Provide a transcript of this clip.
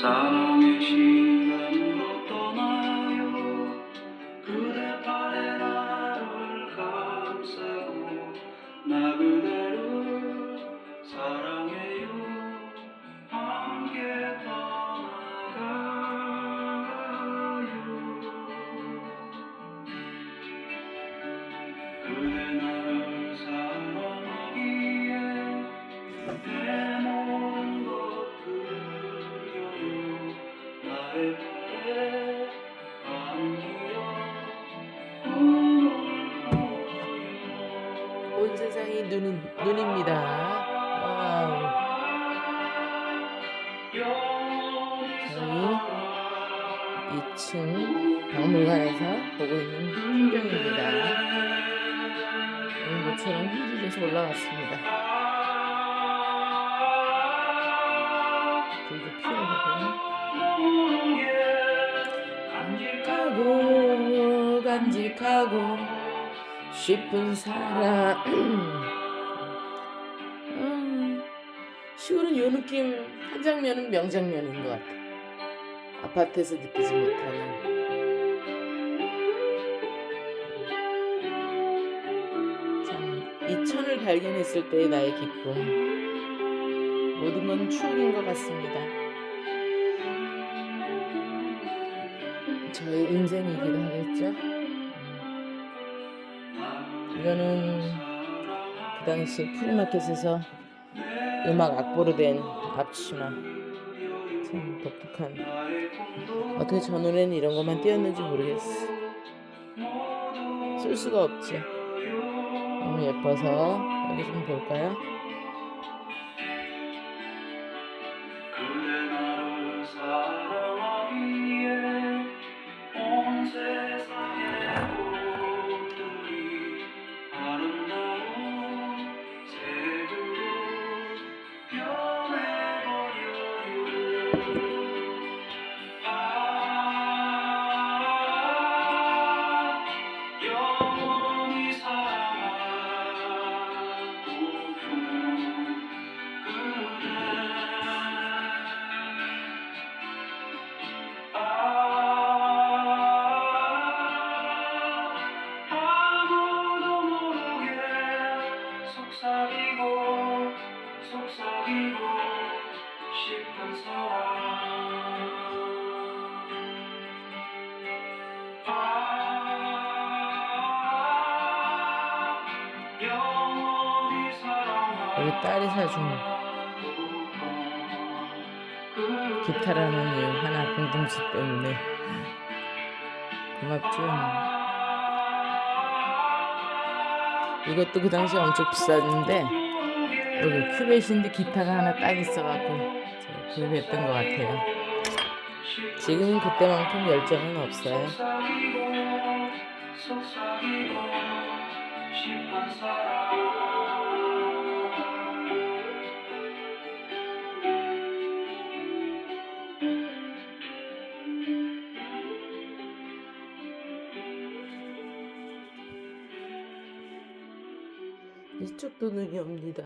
사랑의 시간으로 떠나요? 그대 발에 나를 감싸고 나 그대를 사랑해요. 함께 떠나가요. 그대 나 온 세상이 눈, 눈입니다. 와우. 저희 2층 박물관에서 보고 있는 풍경입니다. 오늘 모처럼 휘리에서 올라갔습니다. 불도 피워보고 간직하고 간직하고 싶은 사람. 음, 시골은 요 느낌 한 장면은 명장면인 것 같아. 아파트에서 느끼지 못하는. 참, 이 천을 발견했을 때의 나의 기쁨. 모든 건 추억인 것 같습니다 저의 인생이기도 하겠죠? 이거는 그 당시 프리마켓에서 음악 악보로 된 앞치마. 참 독특한. 어떻게 저 눈에는 이런 것만 띄었는지 모르겠어. 쓸 수가 없지. 너무 예뻐서 여기 좀 볼까요? 그대 나를 사 Bye. 우리 딸이 사준 기타라는 이유 하나 공동체 때문에 고맙죠. 이것도 그 당시 엄청 비쌌는데 여기 큐벳인데 기타가 하나 딱 있어갖고 구입했던 것 같아요. 지금은 그때만큼 열정은 없어요. 이쪽도 눈이 옵니다